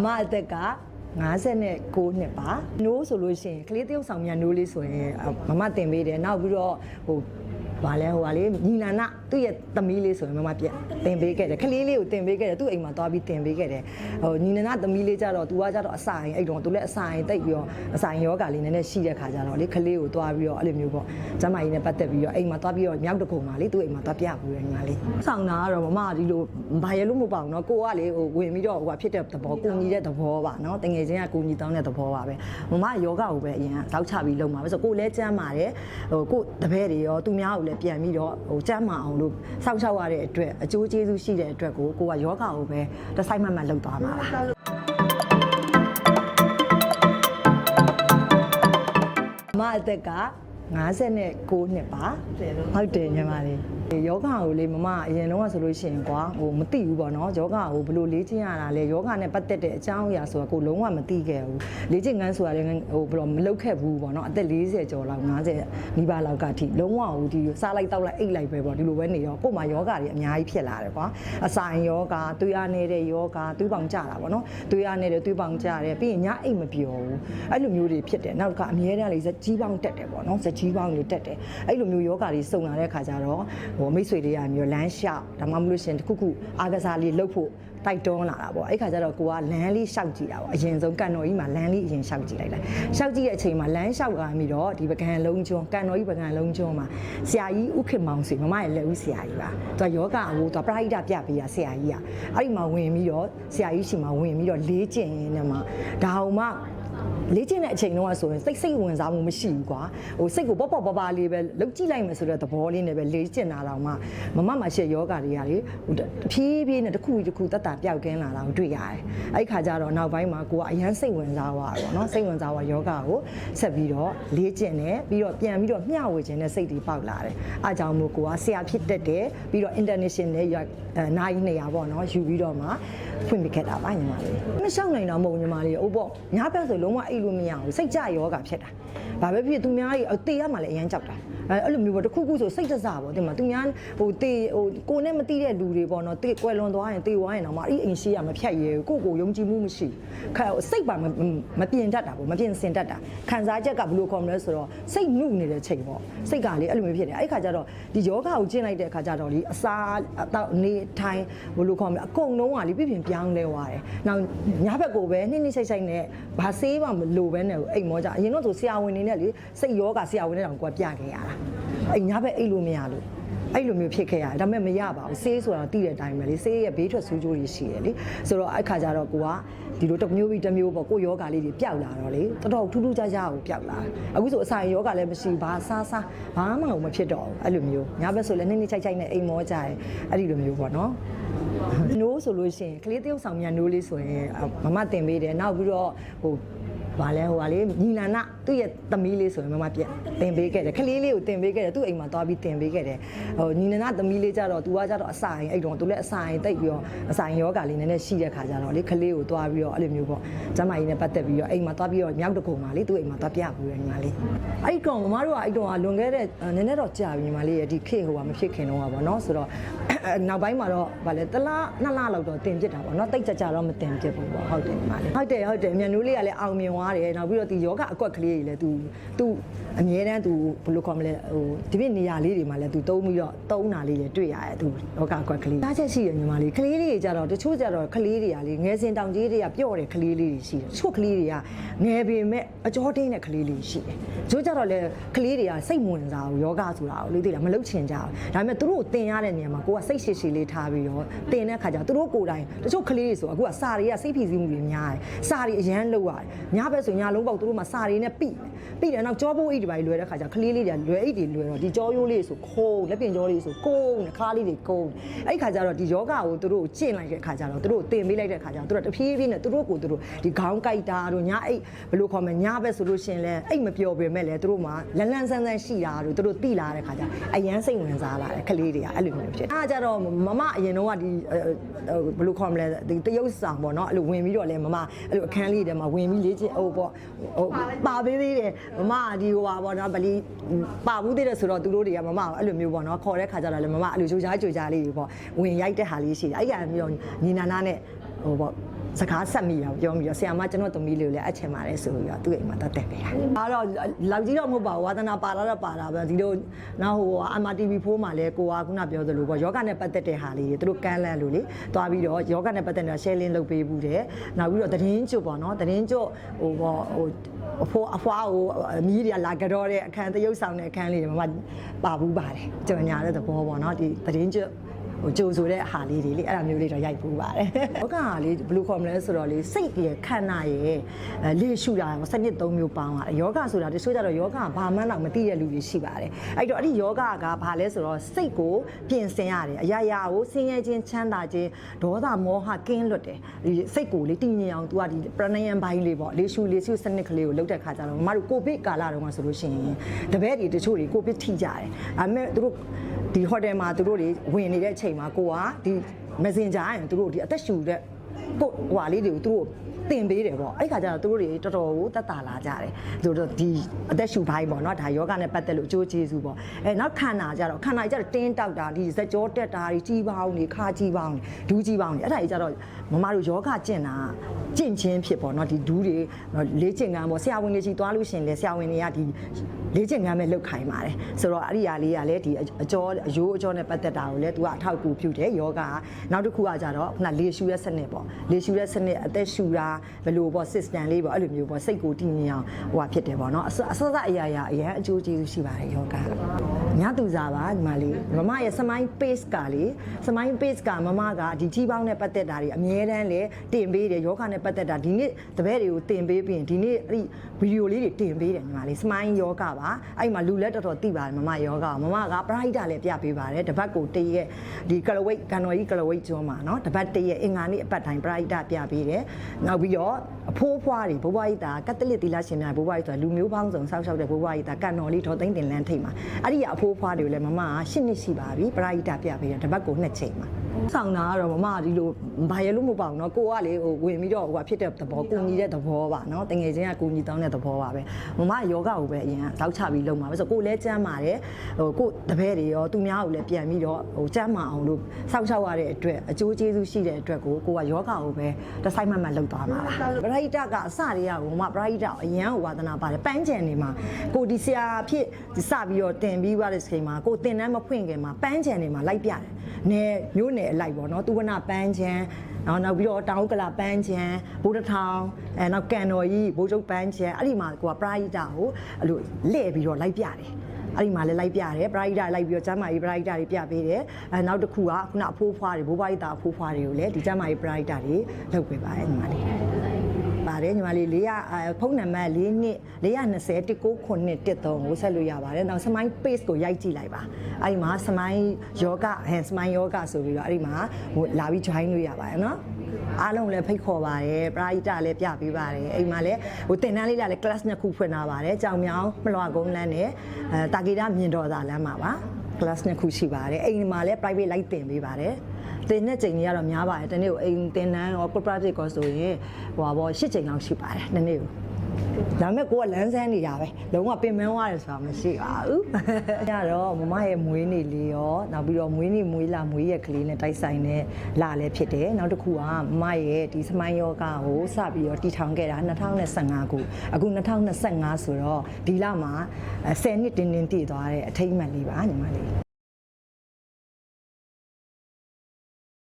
အမအသက်က59နှစ်ပါနိုးဆိုလို့ရှိရင်ကလေးတယောက်ဆောင်မြန်နိုးလေးဆိုရင်အမမတင်ပေးတယ်နောက်ပြီးတော့ဟို ဗာလဲဟိုကလေညီနာနာသူ့ရဲ့သမီးလေးဆိုရင်မမပြတင်ပေးခဲ့တယ်ကလေးလေးကိုတင်ပေးခဲ့တယ်သူ့အိမ်မှာသွားပြီးတင်ပေးခဲ့တယ်ဟိုညီနာနာသမီးလေးကြတော့သူကကြတော့အစာရင်အဲ့တော့သူလည်းအစာရင်တိတ်ပြီးတော့အစာရင်ယောဂလေးနည်းနည်းရှိတဲ့ခါကျတော့လေကလေးကိုသွားပြီးတော့အဲ့လိုမျိုးပေါ့ကျမကြီးနဲ့ပတ်သက်ပြီးတော့အိမ်မှာသွားပြီးတော့မြောက်တကုံမှာလေသူ့အိမ်မှာသွားပြဘူးရညီမလေးဆောင်တာကတော့မမကဒီလိုဘာရဲလို့မပေါ့နော်ကိုကလေဟိုဝင်ပြီးတော့ဟိုကဖြစ်တဲ့သဘောကိုညီတဲ့သဘောပါနော်တငယ်ချင်းကကိုညီတောင်းတဲ့သဘောပါပဲမမယောဂကိုပဲအရင်တောက်ချပြီးလုပ်မှာပဲဆိုကိုလည်းကျမ်းပါတယ်ဟိုကိုတပည့်တွေရောသူများကိုလည်းပြန်ပြီးတော့ဟိုကျမ်းမာအောင်လို့စောင့်ရှောက်ရတဲ့အတွက်အကျိုးကျေးဇူးရှိတဲ့အတွက်ကိုကိုကယောဂကိုပဲတစ်ဆိုင်မှတ်မှတ်လုပ်သွားမှာပါအမအသက်က 59နှစ်ပါဟုတ်တယ်ညီမလေးယောဂကိုလေမမအရင်တော့ဆိုလို့ရှိရင်ကွာဟိုမသိဘူးပေါ့နော်ယောဂကိုဘယ်လိုလေ့ကျင့်ရတာလဲယောဂနဲ့ပတ်သက်တဲ့အကြောင်းအရာဆိုတာကိုလုံးဝမသိခဲ့ဘူးလေ့ကျင့်ငန်းဆိုတာလည်းဟိုဘယ်လိုမလုပ်ခဲ့ဘူးပေါ့နော်အသက်40ကျော်လောက်50နီးပါးလောက်ကထိလုံးဝဟိုဒီစားလိုက်တောက်လိုက်အိတ်လိုက်ပဲပေါ့ဒီလိုပဲနေရောကို့မှာယောဂတွေအများကြီးဖြစ်လာတယ်ကွာအဆိုင်ယောဂသွေးအားနေတဲ့ယောဂသွေးပေါင်ကျတာပေါ့နော်သွေးအားနေတဲ့သွေးပေါင်ကျတယ်ပြီးရင်ညအိတ်မပျော်ဘူးအဲ့လိုမျိုးတွေဖြစ်တယ်နောက်ကအမြဲတမ်းလေးဇက်ကြီးပေါင်းတက်တယ်ပေါ့နော်ဇက်ကြီးပေါင်းတွေတက်တယ်အဲ့လိုမျိုးယောဂတွေစုံလာတဲ့ခါကျတော့ဟိုမိတ်ဆွေတွေကမျိုးလမ်းလျှောက်ဒါမှမဟုတ်လို့ရှရင်တစ်ခုခုအားကစားလေးလှုပ်ဖို့တိုက်တွန်းလာတာပေါ့အဲ့ခါကျတော့ကိုကလမ်းလေးရှောက်ကြည့်တာပေါ့အရင်ဆုံးကန်တော်ကြီးမှာလမ်းလေးအရင်ရှောက်ကြည့်လိုက်လိုက်ရှောက်ကြည့်တဲ့အချိန်မှာလမ်းရှောက်လာပြီးတော့ဒီပကံလုံးကျွန်းကန်တော်ကြီးပကံလုံးကျွန်းမှာဆရာကြီးဥခင်မောင်စီမမရဲ့လက်ဦးဆရာကြီးပါသူကယောဂအဟိုသူကပရိဒပြပေးရဆရာကြီးอ่ะအဲ့ဒီမှာဝင်ပြီးတော့ဆရာကြီးရှိမှာဝင်ပြီးတော့လေးကျင်ရင်းနဲ့မှဒါအောင်မှ လေ့ကျင့်တဲ့အချိန်တုန်းကဆိုရင်စိတ်စိတ်ဝင်စားမှုမရှိဘူးကွာဟိုစိတ်ကိုပေါ့ပေါ့ပါပါလေးပဲလှုပ်ကြည့်လိုက်မယ်ဆိုတဲ့သဘောလေးနဲ့ပဲလေ့ကျင့်တာတော့မှမမမှာရှေ့ယောဂတွေကလေဟိုတဖြည်းဖြည်းနဲ့တစ်ခုပြီးတစ်ခုတက်တာပျောက်ကင်းလာတာကိုတွေ့ရတယ်အဲ့ခါကျတော့နောက်ပိုင်းမှာကိုကအရန်စိတ်ဝင်စားသွားတော့เนาะစိတ်ဝင်စားသွားယောဂကိုဆက်ပြီးတော့လေ့ကျင့်တယ်ပြီးတော့ပြန်ပြီးတော့မျှဝေခြင်းနဲ့စိတ်တွေပေါက်လာတယ်အားကြောင့်မို့ကိုကဆရာဖြစ်တတ်တယ်ပြီးတော့ international ရနိုင်နေရပေါ့เนาะယူပြီးတော့မှ ဖွင့်ပြခဲ့တာပါညီမလေးမရှောက်နိုင်တော့မဟုတ်ညီမလေးအိုးပေါ့ညာဘက်ဆိုလုံးဝအိတ်လို့မရဘူးစိတ်ကြယောဂဖြစ်တာဘာပဲဖြစ်သူများကြီးတေရမှလည်းအရန်ကြောက်တာအဲအဲ့လိုမျိုးပေါ့တစ်ခုခုဆိုစိတ်တစပေါ့ဒီမှာသူများဟိုတေဟိုကိုနဲ့မတိတဲ့လူတွေပေါ့နော်တေကွယ်လွန်သွားရင်တေသွားရင်တော့မှအဲ့အိမ်ရှိရမဖြတ်ရဲဘူးကိုကိုယုံကြည်မှုမရှိခါစိတ်ပါမမပြင်တတ်တာပေါ့မပြင်စင်တတ်တာခံစားချက်ကဘယ်လိုခေါ်မလဲဆိုတော့စိတ်နုနေတဲ့ချိန်ပေါ့စိတ်ကလေအဲ့လိုမျိုးဖြစ်တယ်အဲ့ခါကျတော့ဒီယောဂကိုကျင့်လိုက်တဲ့အခါကျတော့လေအစာအတော့နေထိုင်ဘယ်လိုခေါ်မလဲအကုန်လုံးကလေပြပြင်ပြောင်းလဲသွားတယ်နောက်ညဘက်ကိုပဲနှိမ့်နှိမ့်ဆိုင်ဆိုင်နဲ့ဘာဆေးမှမလိုပဲနဲ့အိမ်မောကြအရင်တော့ဆိုဆရာဝန်နေနဲ့လေစိတ်ယောဂဆရာဝန်နဲ့တောင်ကိုယ်ပြခဲ့ရတာအိမ်ညဘက်အိတ်လို့မရလို့အဲ့လိုမျိုးဖြစ်ခဲ့ရတယ်ဒါပေမဲ့မရပါဘူးဆေးဆိုတာသိတဲ့အတိုင်းပဲလေဆေးရဲ့ဘေးထွက်ဆိုးကျိုးတွေရှိတယ်လေဆိုတော့အဲ့ခါကျတော့ကိုကဒီလိုတစ်မျိုးပြီးတစ်မျိုးပေါ့ကိုယောဂလေးတွေပျောက်လာတော့လေတော်တော်ထူးထူးခြားခြားကိုပျောက်လာအခုဆိုအစာယောဂလည်းမရှိဘာစားစားဘာမှမဖြစ်တော့ဘူးအဲ့လိုမျိုးညဘက်ဆိုလည်းနှိမ့်နှိမ့်ချိုက်ချိုက်နဲ့အိမ်မောကြတယ်အဲ့ဒီလိုမျိုးပေါ့နော် နိုးဆိုလို့ရှိရင်ကလေးတယောက်ဆောင်မြန်နိုးလေးဆိုရင်မမတင်ပေးတယ်နောက်ပြီးတော့ဟိုဗာလဲဟိုကလေညီနာနာ သူ့ရဲ့သမီးလေးဆိုရင်မမပြတင်ပေးခဲ့တယ်ကလေးလေးကိုတင်ပေးခဲ့တယ်သူ့အိမ်မှာသွားပြီးတင်ပေးခဲ့တယ်ဟိုညီနာနာသမီးလေးကြတော့သူကကြတော့အစာရင်အဲ့တော့သူလည်းအစာရင်တိတ်ပြီးတော့အစာရင်ယောဂလေးနည်းနည်းရှိတဲ့ခါကျတော့လေကလေးကိုသွားပြီးတော့အဲ့လိုမျိုးပေါ့ကျမကြီးနဲ့ပတ်သက်ပြီးတော့အိမ်မှာသွားပြီးတော့မြောက်တကုံမှာလေသူ့အိမ်မှာသွားပြဘူးရညီမလေးအဲ့ကောင်မတို့ကအဲ့တော့လွန်ခဲ့တဲ့နည်းနည်းတော့ကြာပြီညီမလေးရဲ့ဒီခေတ်ဟိုကမဖြစ်ခင်တော့ပါဗောနော်ဆိုတော့နောက်ပိုင်းမှာတော့ဗာလဲတလားနှစ်လလောက်တော့တင်ပြစ်တာပေါ့နော်တိတ်ကြကြတော့မတင်ပြစ်ဘူးပေါ့ဟုတ်တယ်ညီမလေးဟုတ်တယ်ဟုတ်တယ်မြန်နိုးလေးကလည်းအောင်မြင်သွားတယ်နောက်ပြီးတော့ဒီယောဂအကွက်ကလေးတွေလည်း तू तू အမြဲတမ်း तू ဘယ်လိုခေါ်မလဲဟိုဒီပြနေရာလေးတွေမှာလည်း तू တုံးပြီးတော့တုံးတာလေးတွေတွေ့ရတယ် तू ယောဂအကွက်ကလေးတားချက်ရှိတယ်ညီမလေးကလေးလေးတွေကြတော့တချို့ကြတော့ကလေးတွေကလေငယ်စင်တောင်ကြီးတွေကပျော့တယ်ကလေးလေးတွေရှိတယ်တချို့ကလေးတွေကငယ်ပေမဲ့အကြောတင်းတဲ့ကလေးလေးရှိတယ်တချို့ကြတော့လေကလေးတွေကစိတ်ဝင်စားဘူးယောဂဆိုတာကိုလေးသိလားမလုပ်ချင်ကြဘူးဒါပေမဲ့သူတို့ကိုတင်ရတဲ့နေရာမှာကိုကစိတ်ရှိရှိလေးထားပြီးတော့တင်တဲ့ခါကျတော့သူတို့ကိုယ်တိုင်တချို့ကလေးတွေဆိုအခုကစာတွေကစိတ်ဖိစီးမှုတွေများတယ်စာတွေအရန်လောက်ရတယ်ညဘက်ဆိုညလုံးပေါက်သူတို့မှာစာတွေနဲ့ပြီး ပြီးတယ်နောက်ကြောပိုးအိတ်တွေပါလွယ်တဲ့ခါကျကလေးလေးတွေလွယ်အိတ်တွေလွယ်တော့ဒီကြောရိုးလေးဆိုခိုးလက်ပြင်ကြောလေးဆိုကိုးနဲ့ခါးလေးတွေကုန်းအဲ့ခါကျတော့ဒီယောဂကိုသူတို့ကိုကျင့်လိုက်တဲ့ခါကျတော့သူတို့တင်ပေးလိုက်တဲ့ခါကျတော့သူတို့တဖြည်းဖြည်းနဲ့သူတို့ကိုသူတို့ဒီခေါင်းကိုက်တာတို့ညအိတ်ဘယ်လိုခေါ်မလဲညဘက်ဆိုလို့ရှိရင်လည်းအိတ်မပျော်ပေမဲ့လည်းသူတို့မှာလန်လန်ဆန်းဆန်းရှိတာတို့သူတို့တိလာတဲ့ခါကျအရန်စိတ်ဝင်စားလာတယ်ကလေးတွေကအဲ့လိုမျိုးဖြစ်အဲ့ကျတော့မမအရင်တော့ကဒီဘယ်လိုခေါ်မလဲဒီတရုတ်ဆောင်ပေါ့နော်အဲ့လိုဝင်ပြီးတော့လဲမမအဲ့လိုအခန်းလေးတွေမှာဝင်ပြီးလေ့ကျင့်ဟိုပေါ့ဟိုပါပေးသေးတယ်မမဒီဟိုပါပေါ့နော်ဗလီပါဘူးသေးတယ်ဆိုတော့သူတို့တွေကမမအဲ့လိုမျိုးပေါ့နော်ခေါ်တဲ့ခါကျတော့လဲမမအဲ့လိုကြိုးကြားကြိုးကြားလေးတွေပေါ့ဝင်ရိုက်တဲ့ဟာလေးရှိတယ်အဲ့ကမျိုးညီနာနာနဲ့ဟိုပေါ့ စကားဆက်မိအောင်ပြောပြီးတော့ဆရာမကျွန်တော်သမီးလေးကိုလည်းအချင်ပါတယ်ဆိုပြီးတော့သူ့အိမ်မှာတက်တက်ပေးတာ။အားတော့လောက်ကြီးတော့မဟုတ်ပါဘူးဝါသနာပါလာတော့ပါတာပဲဒီလိုနောက်ဟို MRTV4 မှာလည်းကိုကခုနပြောသလိုပေါ့ယောဂနဲ့ပတ်သက်တဲ့ဟာလေးတွေသူတို့ကမ်းလှမ်းလို့လေတွားပြီးတော့ယောဂနဲ့ပတ်သက်တဲ့ share link လုပ်ပေးဘူးတယ်။နောက်ပြီးတော့သတင်းကျွတ်ပေါ့နော်သတင်းကျွတ်ဟိုပေါ့ဟိုအဖိုးအဖွားကိုအမီးတွေကလာကြတော့တဲ့အခန်းတရုပ်ဆောင်တဲ့အခန်းလေးတွေမှာပါဘူးပါတယ်။ကြော်ညာတဲ့သဘောပေါ့နော်ဒီသတင်းကျွတ် ဟိုကြိုဆိုတဲ့ဟာလေးတွေလေအဲ့ဒါမျိုးလေးတော့ရိုက်ပူးပါတယ်။ဘောကကလေဘယ်လိုခေါ်မလဲဆိုတော့လေစိတ်ရဲ့ခန္ဓာရဲ့အဲလေရှုတာစနစ်၃မျိုးပေါင်းတာ။ယောဂဆိုတာတချို့ကြတော့ယောဂကဘာမှတော့မသိတဲ့လူတွေရှိပါတယ်။အဲ့တော့အဲ့ဒီယောဂကဘာလဲဆိုတော့စိတ်ကိုပြင်ဆင်ရတယ်။အရာရာကိုဆင်းရဲခြင်းချမ်းသာခြင်းဒေါသမောဟကင်းလွတ်တယ်။ဒီစိတ်ကိုလေတည်ငြိမ်အောင် तू ကဒီပရဏယံဘိုင်းလေးပေါ့လေရှုလေရှုစနစ်ကလေးကိုလုပ်တဲ့ခါကျတော့မမတို့ကိုဗစ်ကာလတုန်းကဆိုလို့ရှိရင်တပည့်တွေတချို့တွေကိုဗစ်ထိကြတယ်။ဒါပေမဲ့သူတို့ဒီဟိုတယ်မှာသူတို့တွေဝင်နေတဲ့အချိန်မှာကိုကဒီ messenger ရင်သူတို့ဒီအသက်ရှူတဲ့ကိုဟွာလေးတွေကိုသူတို့တင်ပေးတယ်ပေါ့အဲ့ခါကျတော့သူတို့တွေတော်တော်ကိုတက်တာလာကြတယ်သူတို့ဒီအသက်ရှူပိုင်းပေါ့နော်ဒါယောဂနဲ့ပတ်သက်လို့အကျိုးကျေးဇူးပေါ့အဲနောက်ခန္ဓာကျတော့ခန္ဓာကျတော့တင်းတောက်တာဒီဇက်ကြောတက်တာဒီကြီးပေါင်းနေခါကြီးပေါင်းနေဒူးကြီးပေါင်းနေအဲ့ဒါကြီးကျတော့မမတို့ယောဂကျင့်တာကျင့်ချင်းဖြစ်ပေါ့နော်ဒီဒူးတွေလေးကျင့်ကံပေါ့ဆရာဝန်တွေကြီးသွားလို့ရှရင်လေဆရာဝန်တွေကဒီလေးကျင့်ကံပဲလောက်ခိုင်းပါတယ်ဆိုတော့အဲ့ဒီအရာလေးကလည်းဒီအကျော်အယိုးအကျော်နဲ့ပတ်သက်တာကိုလည်းသူကအထောက်အကူပြုတယ်ယောဂကနောက်တစ်ခုကကြတော့ခုနလေရှူရဲ့စနစ်ပေါ့လေရှူရဲ့စနစ်အသက်ရှူတာဘယ်လိုပေါ့ system လေးပေါ့အဲ့လိုမျိုးပေါ့စိတ်ကိုတည်ငြိမ်အောင်ဟိုဟာဖြစ်တယ်ပေါ့နော်အစအစအရာရာအရင်အကျိုးကျေးဇူးရှိပါတယ်ယောဂ ညသူစားပါဒီမှာလေးမမရဲ့စမိုင်း pace ကလေစမိုင်း pace ကမမကဒီကြီးပေါင်းနဲ့ပတ်သက်တာတွေအမြဲတမ်းလေတင်ပေးတယ်ယောဂနဲ့ပတ်သက်တာဒီနေ့တပည့်တွေကိုတင်ပေးပြီးရင်ဒီနေ့အဲ့ဒီဗီဒီယိုလေးတွေတင်ပေးတယ်ညီမလေးစမိုင်းယောဂပါအဲ့မှာလူလက်တော်တော်သိပါတယ်မမယောဂမမကပရိုက်တာလည်းပြပေးပါတယ်တပတ်ကိုတရက်ဒီကလဝိတ်ကန်တော်ကြီးကလဝိတ်ကျော်မှာနော်တပတ်တရက်အင်္ဂါနေ့အပတ်တိုင်းပရိုက်တာပြပေးတယ်နောက်ပြီးတော့ အဖိုးဖွားတွေဘိုးဘွားကြီးတာကက်သလစ်သီလရှင်များဘိုးဘွားကြီးဆိုတာလူမျိုးပေါင်းစုံစောက်ရှောက်တဲ့ဘိုးဘွားကြီးတာကန်တော်လေးဒေါ်သိန်းတင်လန်းထိတ်မှာအဲ့ဒီကအဖိုးဖွားတွေကိုလည်းမမကရှစ်နှစ်ရှိပါပြီပရိုက်တာပြပေးတယ်တပတ်ကိုနှစ်ချိန်မှာဆောင်တာကတော့မမကဒီလိုဘာရလို့မပေါ့နော်ကိုကလေဟိုဝင်ပြီးတော့ဟိုကဖြစ်တဲ့သဘောကိုညီတဲ့သဘောပါနော်တငယ်ချင်းကကိုညီတောင်းတဲ့သဘောပါပဲမမယောဂကိုပဲအရင်ကတောက်ချပြီးလုပ်မှာပဲဆိုကိုလည်းကျမ်းပါတယ်ဟိုကိုတပည့်တွေရောသူများကိုလည်းပြန်ပြီးတော့ဟိုကျမ်းမာအောင်လို့စောက်ရှောက်ရတဲ့အတွက်အကျိုးကျေးဇူးရှိတဲ့အတွက်ကိုကိုကယောဂကိုပဲတစ်ဆိုင်မှတ်မှတ်လုပ်သွားမှာပါပရိဒတ်ကအစတွေကဟိုမပရိဒတ်အရန်ဟိုဝါသနာပါတယ်ပန်းချန်နေမှာကိုဒီဆရာဖြစ်ဒီစပြီးတော့တင်ပြီးသွားတဲ့ချိန်မှာကိုတင်တန်းမဖွင့်ခင်မှာပန်းချန်နေမှာလိုက်ပြတယ်နယ်မျိုးနယ်အလိုက်ပေါ့နော်သူဝနာပန်းချန်နောက်နောက်ပြီးတော့တောင်ဥက္ကလာပန်းချန်ဘိုးတထောင်အဲနောက်ကန်တော်ကြီးဘိုးကျုပ်ပန်းချန်အဲ့ဒီမှာကိုကပရိဒတ်ကိုအဲ့လိုလဲ့ပြီးတော့လိုက်ပြတယ်အဲ့ဒီမှာလည်းလိုက်ပြတယ်ပရိုက်တာလိုက်ပြီးတော့ကျမ်းမာရေးပရိုက်တာတွေပြပေးတယ်အဲနောက်တစ်ခုကခုနအဖိုးဖွားတွေဘိုးဘွားကြီးတာအဖိုးဖွားတွေကိုလည်းဒီကျမ်းမာရေးပရိုက်တာတွေလုပ်ပေးပါတယ်ညီမလေး ပါတယ်ညီမလေး400ဖုန်းနံပါတ်4နှစ်420 19ခု13ကိုဆက်လို့ရပါတယ်နောက် smile page ကိုရိုက်ကြည့်လိုက်ပါအဲ့ဒီမှာ smile yoga ဟန် smile yoga ဆိုပြီးတော့အဲ့ဒီမှာဟိုလာပြီး join လို့ရပါတယ်နော်အားလုံးလည်းဖိတ်ခေါ်ပါတယ်ပရိတာလည်းပြပေးပါတယ်အိမ်မှာလည်းဟိုတင်တန်းလေးလာလည်း class နှစ်ခုဖွင့်ထားပါတယ်ကြောင်မြောင်မလွာကုန်းလန်းနဲ့အဲတာဂီတာမြင်တော်သာလမ်းမှာပါ class နှစ်ခုရှိပါတယ်အိမ်မှာလည်း private လိုက်တင်ပေးပါတယ်တင်တဲ့ချိန်ကြီးကတော့များပါတယ်တနေ့ကိုအိမ်တင်တန်းရော corporate ကောဆိုရင်ဟိုပါဘော၈ချိန်လောက်ရှိပါတယ်တနေ့ကို ဒါပေမဲ့ကိုကလန်းဆန်းနေတာပဲလုံးဝပင်မန်းသွားတယ်ဆိုတာမရှိပါဘူး။ညတော့မမရဲ့မွေးနေ့လေးရောနောက်ပြီးတော့မွေးနေ့မွေးလာမွေးရက်ကလေးနဲ့တိုက်ဆိုင်တဲ့လာလည်းဖြစ်တယ်။နောက်တစ်ခုကမမရဲ့ဒီစမိုင်းယောဂကိုစပြီးတော့တည်ထောင်ခဲ့တာ2025ခုအခု2025ဆိုတော့ဒီလမှာ10နှစ်တင်းတင်းတည်သွားတဲ့အထိမ့်မှန်လေးပါညီမလေး